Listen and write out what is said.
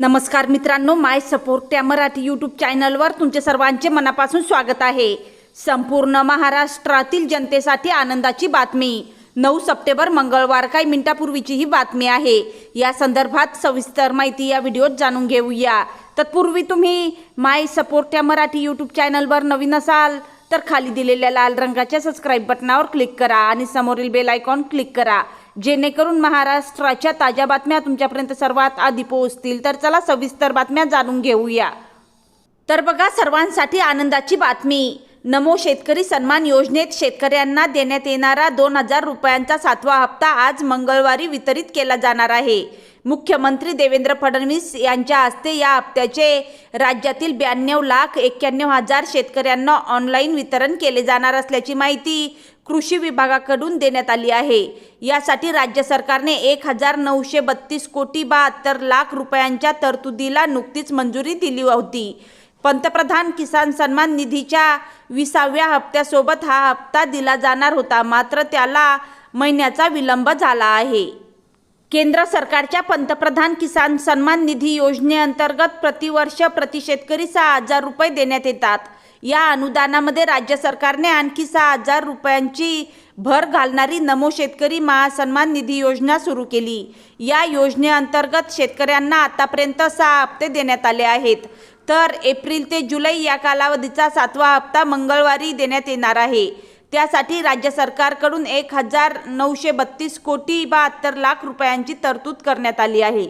नमस्कार मित्रांनो माय सपोर्ट त्या मराठी यूट्यूब चॅनलवर तुमचे सर्वांचे मनापासून स्वागत आहे. संपूर्ण महाराष्ट्रातील जनतेसाठी आनंदाची बातमी. नऊ सप्टेंबर मंगळवार काही मिनिटापूर्वीची ही बातमी आहे. या संदर्भात सविस्तर माहिती या व्हिडिओत जाणून घेऊया. तत्पूर्वी तुम्ही माय सपोर्ट त्या मराठी यूट्यूब चॅनलवर नवीन असाल तर खाली दिलेल्या लाल रंगाच्या सबस्क्राईब बटनावर क्लिक करा आणि समोरील बेल आयकॉन क्लिक करा. जेणेकरून महाराष्ट्राच्या ताज्या बातम्या तुमच्यापर्यंत सर्वात आधी पोहोचतील. तर चला सविस्तर बातम्या जाणून घेऊया. तर बघा सर्वांसाठी आनंदाची बातमी. नमो शेतकरी सन्मान योजनेत शेतकऱ्यांना देण्यात येणारा दोन हजार रुपयांचा सातवा हप्ता आज मंगळवारी वितरित केला जाणार आहे. मुख्यमंत्री देवेंद्र फडणवीस यांच्या हस्ते या हप्त्याचे राज्यातील ब्याण्णव लाख एक्क्याण्णव हजार शेतकऱ्यांना ऑनलाईन वितरण केले जाणार असल्याची माहिती कृषी विभागाकडून देण्यात आली आहे. यासाठी राज्य सरकारने एक हजार नऊशे बत्तीस कोटी बहात्तर लाख रुपयांच्या तरतुदीला नुकतीच मंजुरी दिली होती. पंतप्रधान किसान सन्मान निधीच्या विसाव्या हप्त्यासोबत हा हप्ता दिला जाणार होता मात्र त्याला महिन्याचा विलंब झाला आहे. केंद्र सरकारच्या पंतप्रधान किसान सन्मान निधी योजनेअंतर्गत प्रतिवर्ष प्रति शेतकरी सहा हजार रुपये देण्यात येतात. या अनुदानामध्ये राज्य सरकारने आणखी सहा हजार रुपयांची भर घालणारी नमो शेतकरी महासन्मान निधी योजना सुरू केली. या योजनेअंतर्गत शेतकऱ्यांना आतापर्यंत सहा हप्ते देण्यात आले आहेत. तर एप्रिल ते जुलै या कालावधीचा सातवा हप्ता मंगळवारी देण्यात येणार आहे. त्यासाठी राज्य सरकारकडून एक हजार नऊशे बत्तीस कोटी बहात्तर लाख रुपयांची तरतूद करण्यात आली आहे.